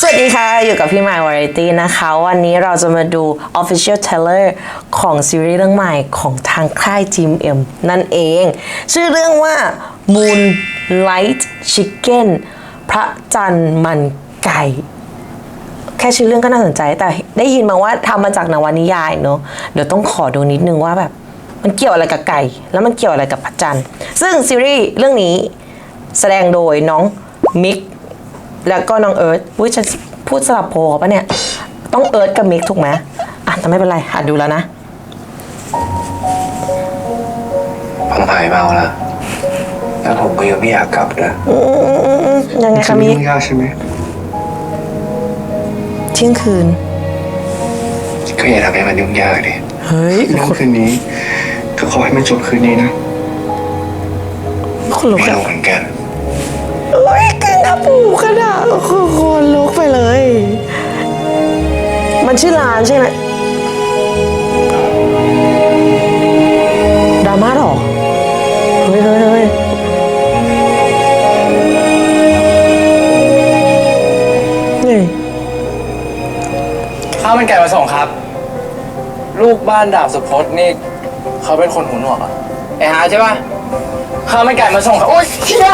สวัสดีค่ะ อยู่กับพี่ใหม่วาไรตี้นะคะ วันนี้เราจะมาดู Official Trailer ของซีรีส์เรื่องใหม่ของทางค่าย GMM นั่นเอง ชื่อเรื่องว่า Moonlight Chicken พระจันทร์มันไก่ แค่ชื่อเรื่องก็น่าสนใจ แต่ได้ยินมาว่าทำมาจากนวนิยายเนอะเดี๋ยวต้องขอดูนิดนึงว่าแบบ มันเกี่ยวอะไรกับไก่ แล้วมันเกี่ยวอะไรกับพระจันทร์ซึ่งซีรีส์เรื่องนี้แสดงโดยน้องมิก แล้วก็น้องเอิร์ธอุ้ยฉันพูดสลับโพปะเนี่ย ต้องเอิร์ธกับมิกถูกไหมอะแต่ไม่เป็นไรอะดูแล้วนะ ผมหายเมาแล้วแล้วผมก็ยังไม่อยากกลับนะยังไงคะมิกยุ่งยากใช่ไหมเที่ยงคืน ก็อย่าทำให้มันยุ่งยากดิเฮ้ย เรื่องคืนนี้ ก็ขอให้มันจบคืนนี้นะคนลุกไม่อะรู้เหมือนกันเฮ้ยกึ่งกระ ปูกระดาคือคนลุกไปเลย มันชื่อร้านใช่ไหมดราม่าหรอ เฮ้ยเฮ้ยเฮ้ยนี่ข้าวมันไก่มาส่งครับ ลูกบ้านดาบสุพจน์นี่ เขาเป็นคนหูหนวกเหรอะไอ้หาใช่ป่ะข้าวมันไก่มาส่งครับ โอ๊ยเชี่ย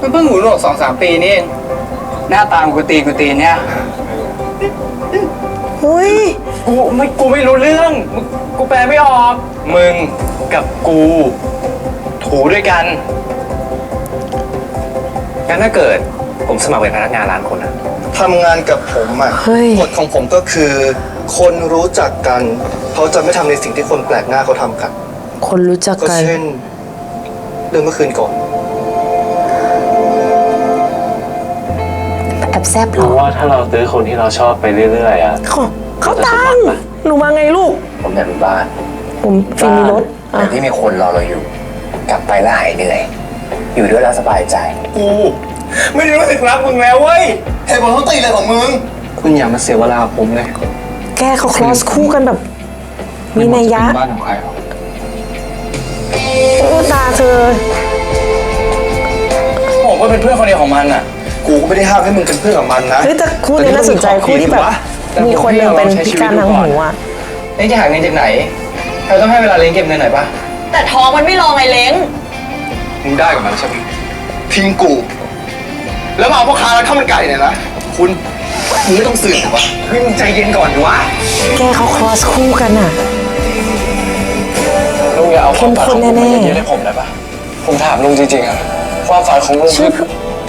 มันเพิ่งหูหนวกสองสามปีนี่เองหน้าตามกูตีกูตีเนี่ยเฮ้ยกูไม่กูไม่รู้เรื่องมึงกูแปลไม่ออก มึงกับกู ถูด้วยกันงั้นถ้าเกิดผมสมัครเป็นพนักงานร้านคนนะทำงานกับผมอะเฮ้ย กฎของผมก็คือ คนรู้จักกัน เขาจะไม่ทำในสิ่งที่คนแปลกหน้าเขาทำกัน คนรู้จักก็กัน เช่น เรื่องเมื่อคืนก่อน แอบแซบเหรผอมว่าถ้าเราซื้อคนที่เราชอบไปเรื่อยๆอะ เขาเขาตังค์หนูมาไงลูก ผมอยากรู้บ้านผมฟิล์มมีรถอะแต่ที่มีคนรอเราอยู่ กลับไปแล้วหายเหนื่อย อยู่ด้วยแล้วสบายใจ กู ไม่ได้รู้สึกรักมึงแล้วเว้ยเหตุผลต้องตีอะไรของมึง คุณอย่ามาเสียเวลากับผมเลยแกเขาคลอสคู่กันแบบ มีนัยยะบ้านของใครหรอโอ้ตาเธอผมก็เป็นเพื่อนคนเดียวของมันอะ กูก็ไม่ได้ห้ามให้มึงเป็นเพื่อนกับมันนะเฮ้ยแต่คู่นี้น่าสนใจคู่ที่แบบ มีคนหนึ่งเป็นพิการทางหูอะเล้งจะหาเงินจากไหนเราต้องให้เวลาเล้งเก็บเงินหน่อยปะแต่ท้องมันไม่รอไงเล้งมึงได้กับมันใช่ไหมทิ้งกู แล้วมาเอาพ่อค้าร้านข้าวมันไก่เนี่ยนะคุณมึงไม่ต้องสื่อหรอวะเฮ้ยมึงใจเย็นก่อนดิวะแกเขาคลอสคู่กันอะลุงอย่าเอาความฝันของเข้ลุมงข้นแน่ๆมายึดให้ผมได้ปะผมถามลุงจริงๆอะความฝันของลุงคือ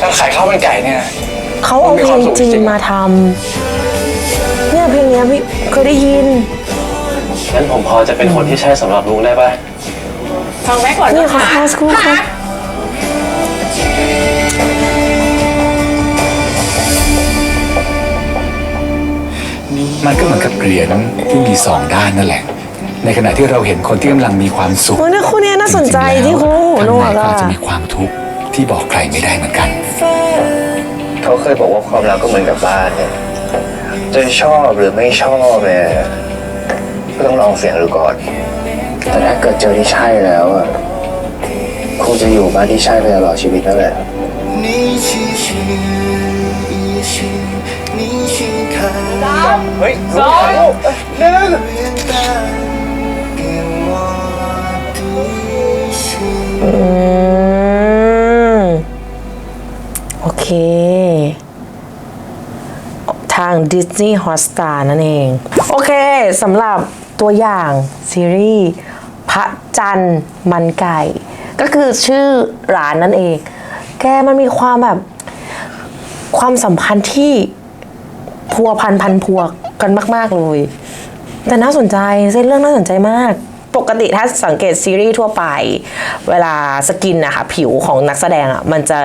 การขายข้าวมันไก่เนี่ยนะเขาเอาเพลงจีนมาทำเนี่ยเพลงเนี้ยพี่เคยได้ยิน งั้นผมพอจะเป็นคนที่ใช่สำหรับลุงได้ป่ะ ฟังแม่ก่อนเนี่ยนะเขาคะคลอสคู่กันมันก็เหมือนกับเหรียญที่มีสองด้านนั่นแหละ ในขณะที่เราเห็นคนที่กำลังมีความสุขโอ้ยเนี่ยคู่เนี้ยน่าสนใจที่คู่หูหนข้างวในกก็อะอาจจะมีความทุกข์ ที่บอกใครไม่ได้เหมือนกัน เขาเคยบอกว่าความรักก็เหมือนกับบ้านเนี่ยจะชอบหรือไม่ชอบเนี่ยก็ต้องลองเสียงดูก่อนแต่ถ้าเกิดเจอที่ใช่แล้วอะคงจะอยู่บ้านที่ใช่ไปตลอดชีวิตนั่นแหละเฮ้ยสองหนึ่งอืม ทาง Disney Hotstar นั่นเอง โอเคสำหรับตัวอย่างซีรีส์พระจันทร์มันไก่ ก็คือชื่อร้านนั่นเอง แกมันมีความแบบความสัมพันธ์ที่พัวพันพันพัวกันมาก ๆ เลย แต่น่าสนใจเส้นเรื่องน่าสนใจมาก ปกติถ้าสังเกตซีรีส์ทั่วไป เวลาสกินนะคะผิวของนักแสดงอะ่ะมันจะ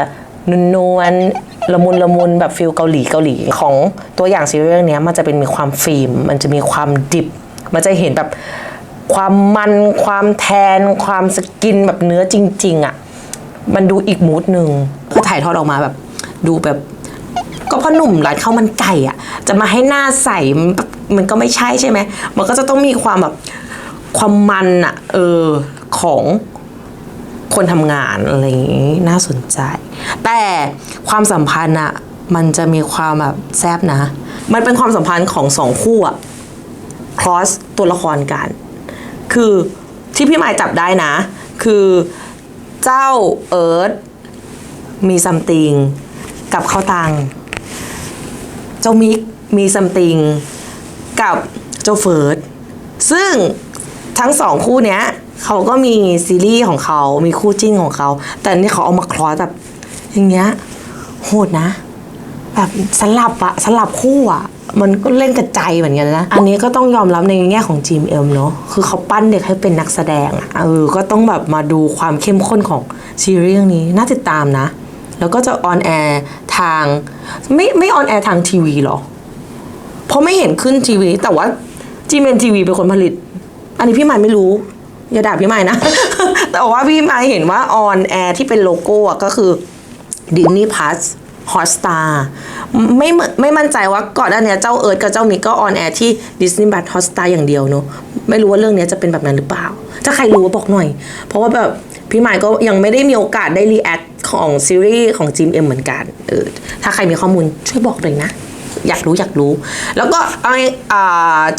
นวลๆละมุนละมุนแบบฟิลเกาหลีเกาหลี ของตัวอย่างซีรีส์เรื่องนี้ยมันจะเป็นมีความฟิล์มมันจะมีความดิบ มันจะเห็นแบบความมันความแทน ความสกินแบบเนื้อจริง ๆอะ่ะมันดูอีกมูดหนึ่งคือถ่ายทอดออกมาแบบ ดูแบบ ก็พ่อหนุ่มร้านข้าวมันไก่อะจะมาให้หน้าใสมันมันก็ไม่ใช่ใช่ไหมมันก็จะต้องมีความแบบความมันอะ เออของ คนทำงานอะไรอย่างงี้น่าสนใจ แต่ความสัมพันธ์อะมันจะมีความแบบแซบนะ มันเป็นความสัมพันธ์ของสองคู่อะ cross ตัวละครกัน คือที่พี่หมายจับได้นะ คือเจ้าเอิร์ธมีซัมติงกับข้าวตัง เจ้ามิกมีซัมติงกับเจ้าเฟิร์สซึ่งทั้งสองคู่เนี้ย เขาก็มีซีรีส์ของเขา มีคู่จิ้นของเขา แต่นี่เขาเอามาคลอสแบบ อย่างเงี้ย โหดนะ แบบสลับอะสลับคู่อะมันก็เล่นกระจายเหมือนกันนะ อันนี้ก็ต้องยอมรับในแง่ของจีมเอมเนาะ คือเขาปั้นเด็กให้เป็นนักแสดงอะเออ ก็ต้องแบบมาดูความเข้มข้นของซีรีส์เรื่องนี้ น่าติดตามนะ แล้วก็จะออนแอร์ทาง ไม่ไม่ออนแอร์ทางทีวีหรอ เพราะไม่เห็นขึ้นทีวี แต่ว่าจีเมนทีวีเป็นคนผลิต อันนี้พี่หมายไม่รู้ อย่าด่าพี่หมายนะ แต่ว่าพี่หมายเห็นว่าออนแอร์ที่เป็นโลโก้ก็คือดิสนีย์พัสฮอสตาไม่ไม่มั่นใจว่าก่อนหน้าเนี้ยเจ้าเอิร์ธกับเจ้ามิกก็ออนแอร์ที่ดิสนีย์บัตฮอสตาอย่างเดียวเนอะไม่รู้ว่าเรื่องเนี้ยจะเป็นแบบนั้นหรือเปล่า ถ้าใครรู้บอกหน่อย เพราะว่าแบบพี่หมายก็ยังไม่ได้มีโอกาสได้รีแอคของซีรีส์ของจิมเอ็มเหมือนกันเออถ้าใครมีข้อมูลช่วยบอกเลยนะ อยากรู้อยากรู้ แล้วก็เอา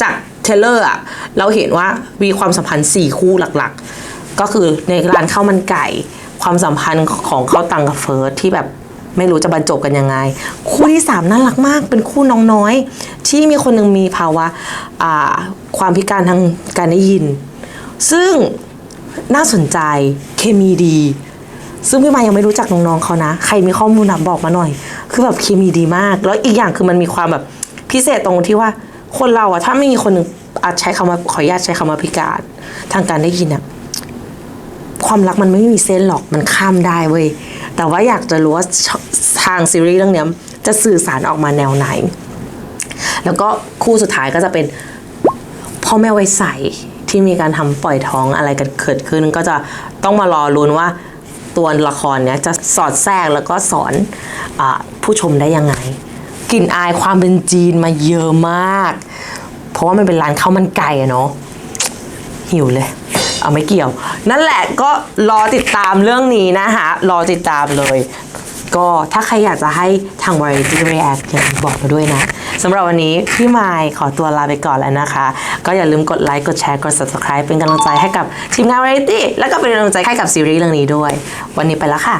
จาก เทเลอร์อะเราเห็นว่ามีความสัมพันธ์ 4 คู่หลักๆ ก็คือในร้านข้าวมันไก่ ความสัมพันธ์ของเขาตังกับเฟิร์สที่แบบไม่รู้จะบรรจบกันยังไง คู่ที่ 3 น่ารักมาก เป็นคู่น้องน้อย ที่มีคนหนึ่งมีภาวะความพิการทางการได้ยิน ซึ่งน่าสนใจเคมีดี ซึ่งพี่มายยังไม่รู้จักน้องๆเขานะ ใครมีข้อมูลนะบอกมาหน่อย คือแบบเคมีดีมาก แล้วอีกอย่างคือมันมีความแบบพิเศษตรงที่ว่า คนเราอะถ้าไม่มีคนหนึ่งอาจใช้คำว่าขออนุญาตใช้คำว่าพิการทางการได้ยินอะความรักมันไม่มีเส้นหรอกมันข้ามได้เว้ยแต่ว่าอยากจะรู้ว่าทางซีรีส์เรื่องเนี้ยจะสื่อสารออกมาแนวไหน แล้วก็คู่สุดท้ายก็จะเป็นพ่อแม่ไว้ใสที่มีการทำปล่อยท้องอะไรกันเกิดขึ้น ก็จะต้องมารอลุ้นว่าตัวละครเนี้ยจะสอดแทรกแล้วก็สอนอผู้ชมได้ยังไง กลิ่นอายความเป็นจีนมาเยอะมาก เพราะว่ามันเป็นร้านข้าวมันไก่อะเนาะหิวเลย เอาไม่เกี่ยว นั่นแหละก็รอติดตามเรื่องนี้นะคะรอติดตามเลย ก็ถ้าใครอยากจะให้ทาง Variety React อย่างที่บอกมาด้วยนะสำหรับวันนี้พี่มายขอตัวลาไปก่อนแล้วนะคะ ก็อย่าลืมกดไลค์กดแชร์กด subscribe เป็นกำลังใจให้กับทีมงาน Variety แล้วก็เป็นกำลังใจให้กับซีรีส์เรื่องนี้ด้วย วันนี้ไปแล้วค่ะ